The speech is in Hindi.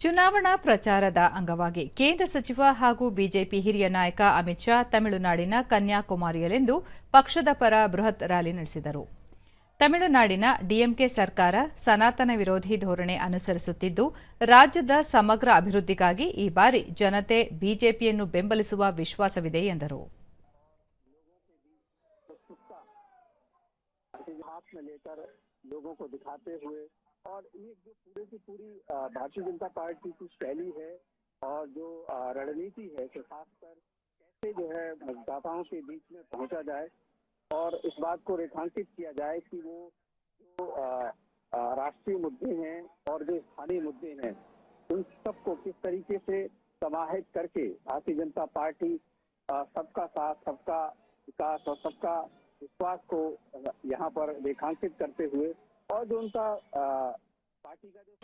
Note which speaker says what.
Speaker 1: ಚುನಾವಣಾ ಪ್ರಚಾರದ ಅಂಗವಾಗಿ ಕೇಂದ್ರ ಸಚಿವ ಹಾಗೂ ಬಿಜೆಪಿ ಹಿರಿಯ ನಾಯಕ ಅಮಿತ್ ಶಾ ತಮಿಳುನಾಡಿನ ಕನ್ಯಾಕುಮಾರಿಯಲ್ಲಿಂದು ಪಕ್ಷದ ಪರ ಬೃಹತ್ ರ್ಯಾಲಿ ನಡೆಸಿದರು. ತಮಿಳುನಾಡಿನ ಡಿಎಂಕೆ ಸರ್ಕಾರ ಸನಾತನ ವಿರೋಧಿ ಧೋರಣೆ ಅನುಸರಿಸುತ್ತಿದ್ದು, ರಾಜ್ಯದ ಸಮಗ್ರ ಅಭಿವೃದ್ಧಿಗಾಗಿ ಈ ಬಾರಿ ಜನತೆ ಬಿಜೆಪಿಯನ್ನು ಬೆಂಬಲಿಸುವ ವಿಶ್ವಾಸವಿದೆ ಎಂದರು.
Speaker 2: और ये जो पूरे की पूरी भारतीय जनता पार्टी की शैली है और जो रणनीति है कि खासकर कैसे जो है मतदाताओं के बीच में पहुँचा जाए और इस बात को रेखांकित किया जाए कि वो जो राष्ट्रीय मुद्दे हैं और जो स्थानीय मुद्दे हैं, उन सबको किस तरीके से समाहित करके भारतीय जनता पार्टी सबका साथ, सबका विकास और सबका विश्वास को यहाँ पर रेखांकित करते हुए और जो उनका पार्टी का जो